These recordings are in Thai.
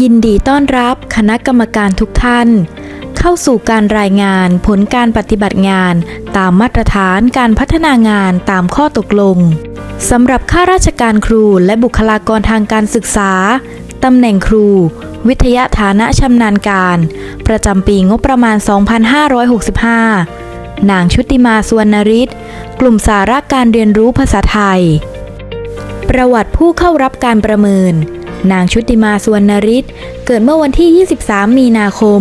ยินดีต้อนรับคณะกรรมการทุกท่าน เข้าสู่การรายงานผลการปฏิบัติงาน ตามมาตรฐานการพัฒนางานตามข้อตกลงสำหรับข้าราชการครูและบุคลากรทางการศึกษาตำแหน่งครู วิทยาฐานะชำนาญการ ประจำปีงบประมาณ 2565 นางชุติมาสวนนริศกลุ่มสาระการเรียนรู้ภาษาไทย ประวัติผู้เข้ารับการประเมิน นางชุติมาสวนนริศเกิดเมื่อวันที่ 23 มีนาคม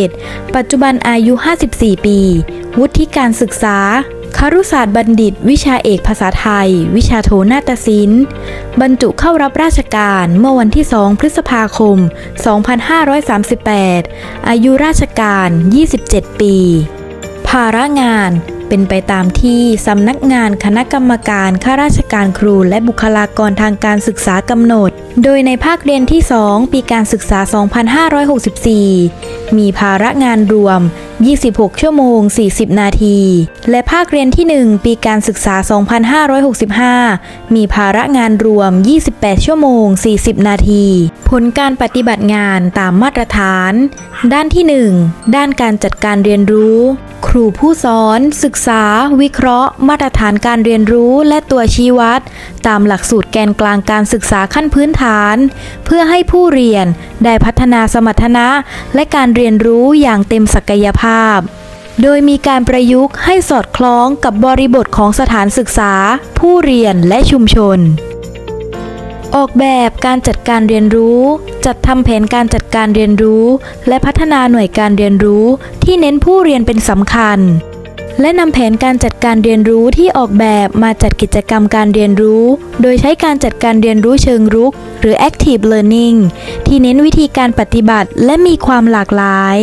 2511 ปัจจุบันอายุ 54 ปี วุฒิการศึกษาคารุศาสตร์บัณฑิต วิชาเอกภาษาไทย วิชาโทนาฏศิลป์ บรรจุเข้ารับราชการเมื่อวันที่ 2 พฤษภาคม 2538 อายุราชการ 27 ปี ภาระงาน เป็นไปตามที่สำนักงานคณะกรรมการข้าราชการครูและบุคลากรทางการศึกษากำหนด โดยในภาคเรียนที่ 2 ปีการศึกษา 2564 มีภาระงานรวม 26 ชั่วโมง 40 นาที และภาคเรียนที่ 1 ปีการศึกษา 2565 มีภาระงานรวม 28 ชั่วโมง 40 นาที ผลการปฏิบัติงานตามมาตรฐาน ด้านที่ 1 ด้านการจัดการเรียนรู้ ครูผู้สอน ศึกษา วิเคราะห์ มาตรฐานการเรียนรู้และตัวชี้วัด ตามหลักสูตรแกนกลางการศึกษาขั้นพื้นฐาน เพื่อให้ผู้เรียนได้พัฒนาสมรรถนะ และการเรียนรู้อย่างเต็มศักยภาพ โดยมีการประยุกต์ให้สอดคล้องกับบริบทของสถานศึกษา ผู้เรียนและชุมชน ออกแบบการจัดการเรียนรู้ จัดทำแผนการจัดการเรียนรู้ และพัฒนาหน่วยการเรียนรู้ที่เน้นผู้เรียนเป็นสำคัญ และนำแผนการจัดการเรียนรู้ที่ออกแบบมาจัดกิจกรรมการเรียนรู้ โดยใช้การจัดการเรียนรู้เชิงรุก หรือ active learning ที่เน้นวิธีการปฏิบัติและมีความหลากหลาย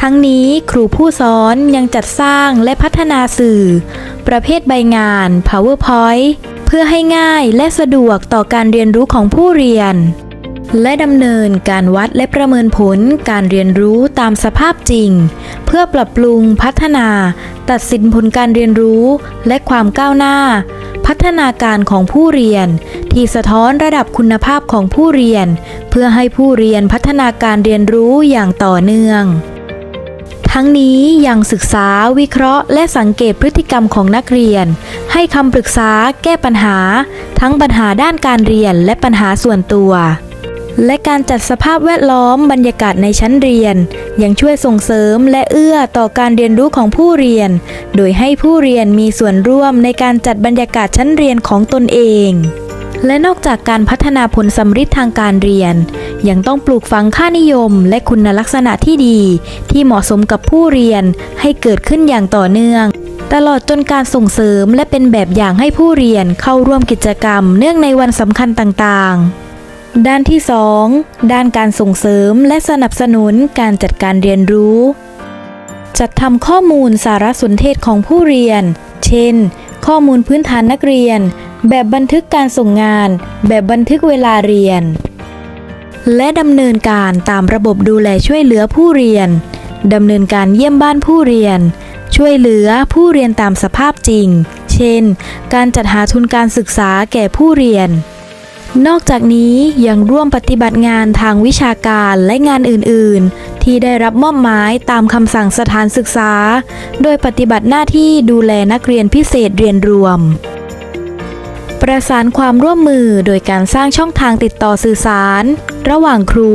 ทั้งนี้ครูผู้สอนยังจัดสร้างและพัฒนาสื่อ ประเภทใบงาน PowerPoint เพื่อให้ง่ายและสะดวกต่อการเรียนรู้ของผู้เรียน และดำเนินการวัดและประเมินผลการเรียนรู้ตามสภาพจริง เพื่อปรับปรุงพัฒนา ตัดสินผลการเรียนรู้และความก้าวหน้า พัฒนาการของผู้เรียน ที่สะท้อนระดับคุณภาพของผู้เรียน เพื่อให้ผู้เรียนพัฒนาการเรียนรู้อย่างต่อเนื่อง ทั้งนี้ยังศึกษาวิเคราะห์ และสังเกตพฤติกรรมของนักเรียน ให้คำปรึกษาแก้ปัญหา ทั้งปัญหาด้านการเรียนและปัญหาส่วนตัว และการจัดสภาพแวดล้อมบรรยากาศในชั้นเรียน ยังช่วยส่งเสริมและเอื้อต่อการเรียนรู้ของผู้เรียน โดยให้ผู้เรียนมีส่วนร่วมในการจัดบรรยากาศชั้นเรียนของตนเอง และนอกจากการพัฒนาผลสำฤทธิ์ทางการเรียน ยังต้องปลูกฝังค่านิยมและคุณลักษณะที่ดี ที่เหมาะสมกับผู้เรียนให้เกิดขึ้นอย่างต่อเนื่อง ตลอดจนการส่งเสริมและเป็นแบบอย่างให้ผู้เรียนเข้าร่วมกิจกรรม เนื่องในวันสำคัญต่างๆด้านที่ 2 ด้านการส่งเสริมและสนับสนุนการจัดการเรียนรู้ จัดทำข้อมูลสารสนเทศของผู้เรียน เช่น ข้อมูลพื้นฐานนักเรียน แบบบันทึกการส่งงาน แบบบันทึกเวลาเรียน และดำเนินการตามระบบดูแลช่วยเหลือผู้เรียนดำเนินการเยี่ยมบ้านผู้เรียน ช่วยเหลือผู้เรียนตามสภาพจริง เช่น การจัดหาทุนการศึกษาแก่ผู้เรียน นอกจากนี้ยังร่วมปฏิบัติงานทางวิชาการและงานอื่น ๆ ที่ได้รับมอบหมายตามคำสั่งสถานศึกษา โดยปฏิบัติหน้าที่ดูแลนักเรียนพิเศษเรียนรวม ประสานความร่วมมือโดยการสร้างช่องทางติดต่อสื่อสาร ระหว่างครู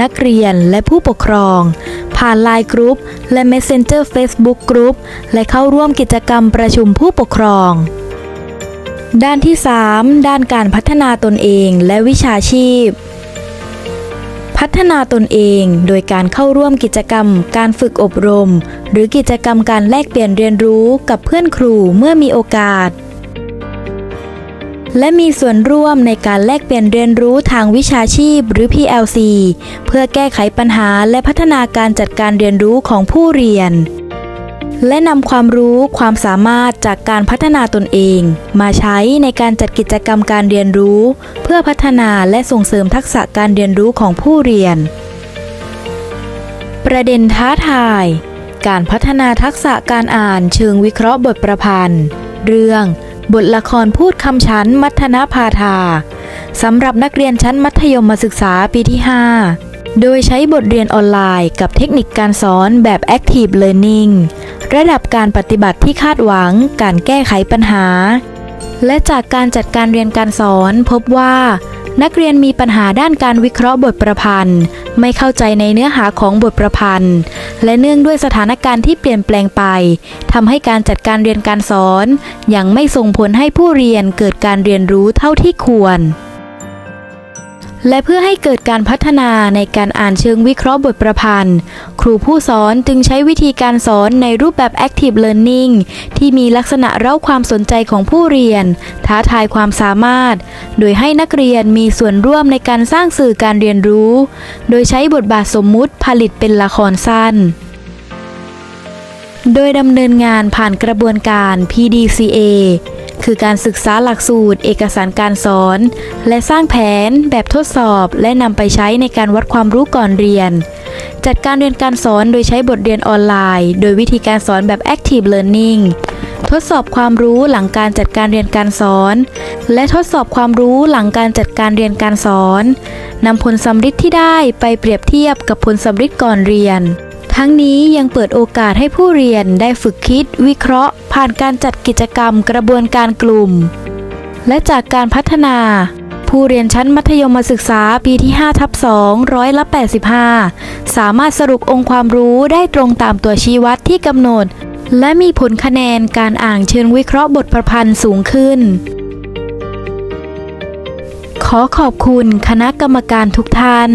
นักเรียนและผู้ปกครอง ผ่านไลน์กรุ๊ปและ Messenger Facebook Group และเข้าร่วมกิจกรรมประชุมผู้ปกครอง ด้านที่ 3 ด้านการพัฒนาตนเองและวิชาชีพพัฒนาตนเองโดยการเข้าร่วมกิจกรรม การฝึกอบรม หรือกิจกรรมการแลกเปลี่ยนเรียนรู้กับเพื่อนครูเมื่อมีโอกาส และมีส่วนร่วมในการแลกเปลี่ยนเรียนรู้ทางวิชาชีพหรือ PLC เพื่อแก้ไขปัญหาและพัฒนาการจัดการเรียนรู้ของผู้เรียน และนำความรู้ความสามารถจากการพัฒนาตนเอง มาใช้ในการจัดกิจกรรมการเรียนรู้ เพื่อพัฒนาและส่งเสริมทักษะการเรียนรู้ของผู้เรียน ประเด็นท้าทาย การพัฒนาทักษะการอ่านเชิงวิเคราะห์บทประพันธ์ เรื่อง บทละครพูดคำชั้นมัทนาพาธาสำหรับนักเรียนชั้นมัธยมศึกษาปีที่ 5 โดยใช้บทเรียนออนไลน์กับเทคนิคการสอนแบบ Active Learning ระดับการปฏิบัติที่คาดหวัง การแก้ไขปัญหา และจากการจัดการเรียนการสอนพบว่า นักเรียนมีปัญหาด้านการวิเคราะห์บทประพันธ์ ไม่เข้าใจในเนื้อหาของบทประพันธ์ และเนื่องด้วยสถานการณ์ที่เปลี่ยนแปลงไปทำให้การจัดการเรียนการสอน ยังไม่ส่งผลให้ผู้เรียนเกิดการเรียนรู้เท่าที่ควร และเพื่อให้เกิดการพัฒนาในการอ่านเชิงวิเคราะห์บทประพันธ์ ครูผู้สอนจึงใช้วิธีการสอนในรูปแบบ Active Learning ที่มีลักษณะเร้าความสนใจของผู้เรียน ท้าทายความสามารถ โดยให้นักเรียนมีส่วนร่วมในการสร้างสื่อการเรียนรู้ โดยใช้บทบาทสมมุติผลิตเป็นละครสั้นโดยดำเนินงานผ่านกระบวนการ PDCA คือการศึกษาหลักสูตร เอกสารการสอน และสร้างแผน แบบทดสอบ และนำไปใช้ในการวัดความรู้ก่อนเรียน จัดการเรียนการสอนโดยใช้บทเรียนออนไลน์ โดยวิธีการสอนแบบ Active Learning ทดสอบความรู้หลังการจัดการเรียนการสอน และทดสอบความรู้หลังการจัดการเรียนการสอนนำผลสำฤทธิ์ที่ได้ไปเปรียบเทียบกับผลสำฤทธิ์ก่อนเรียน ทั้งนี้ยังเปิดโอกาสให้ผู้เรียนได้ฝึกคิด วิเคราะห์ ผ่านการจัดกิจกรรมกระบวนการกลุ่ม และจากการพัฒนา ผู้เรียนชั้นมัธยมศึกษาปีที่5ทับ2ร้อยละ85 สามารถสรุปองค์ความรู้ได้ตรงตามตัวชี้วัดที่กำหนด และมีผลคะแนนการอ่านเชิงวิเคราะห์บทประพันธ์สูงขึ้นขอขอบคุณคณะกรรมการทุกท่าน